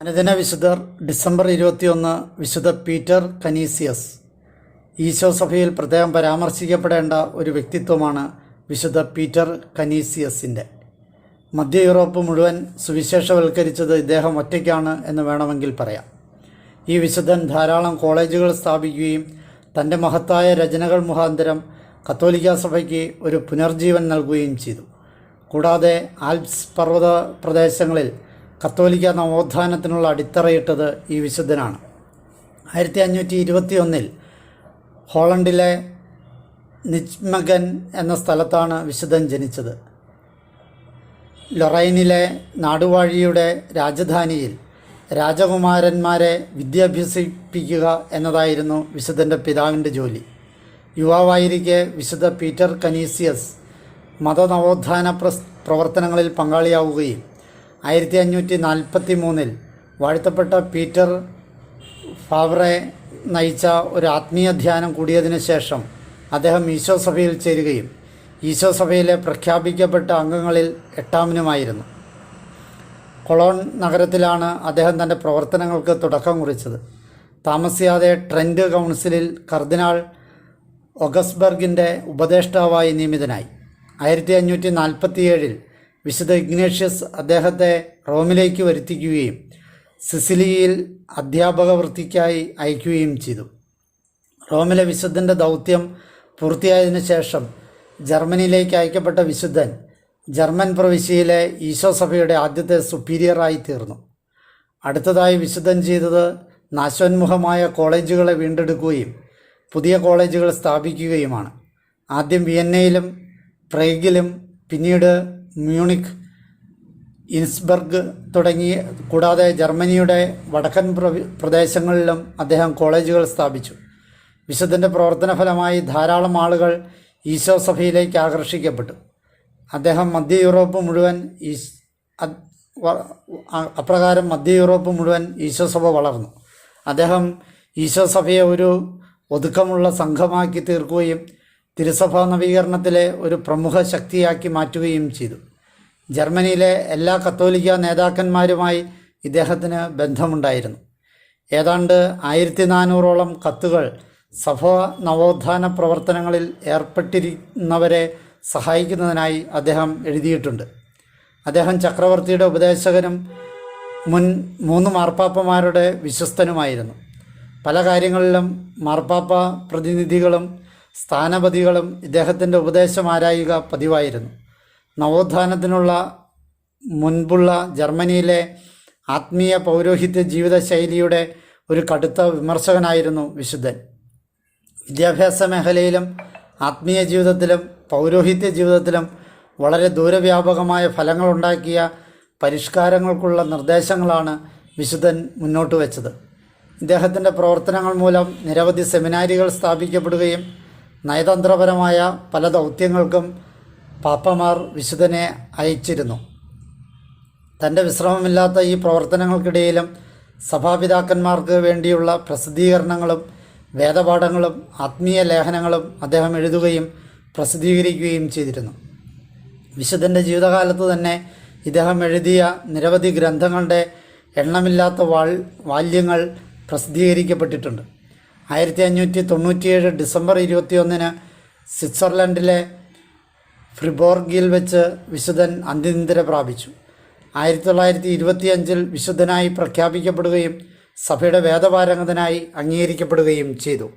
അനുദിന വിശുദ്ധർ ഡിസംബർ ഇരുപത്തിയൊന്ന് വിശുദ്ധ പീറ്റർ കനീസിയസ്. ഈശോ സഭയിൽ പ്രത്യേകം പരാമർശിക്കപ്പെടേണ്ട ഒരു വ്യക്തിത്വമാണ് വിശുദ്ധ പീറ്റർ കനീസിയസിന്റെ. മധ്യ യൂറോപ്പ് മുഴുവൻ സുവിശേഷവൽക്കരിച്ചത് ഇദ്ദേഹം ഒറ്റയ്ക്കാണ് എന്ന് വേണമെങ്കിൽ പറയാം. ഈ വിശുദ്ധൻ ധാരാളം കോളേജുകൾ സ്ഥാപിക്കുകയും തന്റെ മഹത്തായ രചനകൾ മുഖാന്തരം കത്തോലിക്ക സഭയ്ക്ക് ഒരു പുനർജീവൻ നൽകുകയും ചെയ്തു. കൂടാതെ ആൽപ്സ് പർവത പ്രദേശങ്ങളിൽ കത്തോലിക്ക നവോത്ഥാനത്തിനുള്ള അടിത്തറയിട്ടത് ഈ വിശുദ്ധനാണ്. ആയിരത്തി അഞ്ഞൂറ്റി ഇരുപത്തി ഒന്നിൽ ഹോളണ്ടിലെ നിജ്മഗൻ എന്ന സ്ഥലത്താണ് വിശുദ്ധൻ ജനിച്ചത്. ലൊറൈനിലെ നാടുവാഴിയുടെ രാജധാനിയിൽ രാജകുമാരന്മാരെ വിദ്യാഭ്യസിപ്പിക്കുക എന്നതായിരുന്നു വിശുദ്ധന്റെ പിതാവിന്റെ ജോലി. യുവാവായിരിക്കെ വിശുദ്ധ പീറ്റർ കനീസിയസ് മത നവോത്ഥാന പ്രവർത്തനങ്ങളിൽ പങ്കാളിയാവുകയും ആയിരത്തി അഞ്ഞൂറ്റി നാൽപ്പത്തി മൂന്നിൽ വാഴ്ത്തപ്പെട്ട പീറ്റർ ഫാവറെ നയിച്ച ഒരു ആത്മീയ ധ്യാനം കൂടിയതിനു ശേഷം അദ്ദേഹം ഈശോ സഭയിൽ ചേരുകയും ഈശോ സഭയിലെ പ്രഖ്യാപിക്കപ്പെട്ട അംഗങ്ങളിൽ എട്ടാമനുമായിരുന്നു. കൊളോൺ നഗരത്തിലാണ് അദ്ദേഹം തന്റെ പ്രവർത്തനങ്ങൾക്ക് തുടക്കം കുറിച്ചത്. താമസിയാതെ ട്രെൻഡ് കൗൺസിലിൽ കർദിനാൾ ഒഗസ്ബർഗിന്റെ ഉപദേഷ്ടാവായി നിയമിതനായി. ആയിരത്തി അഞ്ഞൂറ്റി നാൽപ്പത്തിയേഴിൽ വിശുദ്ധ ഇഗ്നേഷ്യസ് അദ്ദേഹത്തെ റോമിലേക്ക് വരുത്തിക്കുകയും സിസിലിയിൽ അധ്യാപക വൃത്തിക്കായി അയക്കുകയും ചെയ്തു. റോമിലെ വിശുദ്ധന്റെ ദൗത്യം പൂർത്തിയായതിനു ശേഷം ജർമ്മനിയിലേക്ക് അയക്കപ്പെട്ട വിശുദ്ധൻ ജർമ്മൻ പ്രവിശ്യയിലെ ഈശോ സഭയുടെ ആദ്യത്തെ സുപ്പീരിയറായി തീർന്നു. അടുത്തതായി വിശുദ്ധൻ ചെയ്തത് നാശോന്മുഖമായ കോളേജുകളെ വീണ്ടെടുക്കുകയും പുതിയ കോളേജുകൾ സ്ഥാപിക്കുകയുമാണ്. ആദ്യം വിയന്നയിലും പ്രേഗിലും പിന്നീട് മ്യൂണിക് ഇൻസ്ബർഗ് തുടങ്ങി കൂടാതെ ജർമ്മനിയുടെ വടക്കൻ പ്രദേശങ്ങളിലും അദ്ദേഹം കോളേജുകൾ സ്ഥാപിച്ചു. വിശുദ്ധന്റെ പ്രവർത്തന ഫലമായി ധാരാളം ആളുകൾ ഈശോ സഭയിലേക്ക് ആകർഷിക്കപ്പെട്ടു. അദ്ദേഹം മധ്യ യൂറോപ്പ് മുഴുവൻ വ- അപ്രകാരം മധ്യ യൂറോപ്പ് മുഴുവൻ ഈശോ സഭ വളർന്നു. അദ്ദേഹം ഈശോ സഭയെ ഒരു ഒതുക്കമുള്ള സംഘമാക്കി തീർക്കുകയും തിരുസഭാ നവീകരണത്തിലെ ഒരു പ്രമുഖ ശക്തിയാക്കി മാറ്റുകയും ചെയ്തു. ജർമ്മനിയിലെ എല്ലാ കത്തോലിക്ക നേതാക്കന്മാരുമായി ഇദ്ദേഹത്തിന് ബന്ധമുണ്ടായിരുന്നു. ഏതാണ്ട് ആയിരത്തി നാനൂറോളം കത്തുകൾ സഭ നവോത്ഥാന പ്രവർത്തനങ്ങളിൽ ഏർപ്പെട്ടിരുന്നവരെ സഹായിക്കുന്നതിനായി അദ്ദേഹം എഴുതിയിട്ടുണ്ട്. അദ്ദേഹം ചക്രവർത്തിയുടെ ഉപദേശകനും മുൻ മൂന്ന് മാർപ്പാപ്പമാരുടെ വിശ്വസ്തനുമായിരുന്നു. പല കാര്യങ്ങളിലും മാർപ്പാപ്പ പ്രതിനിധികളും സ്ഥാനപതികളും ഇദ്ദേഹത്തിന്റെ ഉപദേശം ആരായുക പതിവായിരുന്നു. നവോത്ഥാനത്തിനുള്ള മുൻപുള്ള ജർമ്മനിയിലെ ആത്മീയ പൗരോഹിത്യ ജീവിതശൈലിയുടെ ഒരു കടുത്ത വിമർശകനായിരുന്നു വിശുദ്ധൻ. വിദ്യാഭ്യാസ മേഖലയിലും ആത്മീയ ജീവിതത്തിലും പൗരോഹിത്യ ജീവിതത്തിലും വളരെ ദൂരവ്യാപകമായ ഫലങ്ങളുണ്ടാക്കിയ പരിഷ്കാരങ്ങൾക്കുള്ള നിർദ്ദേശങ്ങളാണ് വിശുദ്ധൻ മുന്നോട്ട് വെച്ചത്. ഇദ്ദേഹത്തിന്റെ പ്രവർത്തനങ്ങൾ മൂലം നിരവധി സെമിനാരികൾ സ്ഥാപിക്കപ്പെടുകയും നയതന്ത്രപരമായ പല ദൗത്യങ്ങൾക്കും പാപ്പമാർ വിശുദ്ധനെ അയച്ചിരുന്നു. തന്റെ വിശ്രമമില്ലാത്ത ഈ പ്രവർത്തനങ്ങൾക്കിടയിലും സഭാപിതാക്കന്മാർക്ക് വേണ്ടിയുള്ള പ്രസിദ്ധീകരണങ്ങളും വേദപാഠങ്ങളും ആത്മീയ ലേഖനങ്ങളും അദ്ദേഹം എഴുതുകയും പ്രസിദ്ധീകരിക്കുകയും ചെയ്തിരുന്നു. വിശുദ്ധന്റെ ജീവിതകാലത്ത് തന്നെ ഇദ്ദേഹം എഴുതിയ നിരവധി ഗ്രന്ഥങ്ങളുടെ എണ്ണമില്ലാത്ത വാൾ വാല്യങ്ങൾ പ്രസിദ്ധീകരിക്കപ്പെട്ടിട്ടുണ്ട്. ആയിരത്തി അഞ്ഞൂറ്റി തൊണ്ണൂറ്റിയേഴ് ഡിസംബർ ഇരുപത്തിയൊന്നിന് സ്വിറ്റ്സർലൻഡിലെ ഫ്രിബോർഗിൽ വെച്ച് വിശുദ്ധൻ അന്ത്യനിദ്ര പ്രാപിച്ചു. ആയിരത്തി തൊള്ളായിരത്തി ഇരുപത്തിയഞ്ചിൽ വിശുദ്ധനായി പ്രഖ്യാപിക്കപ്പെടുകയും സഭയുടെ വേദപാരംഗതനായി അംഗീകരിക്കപ്പെടുകയും ചെയ്തു.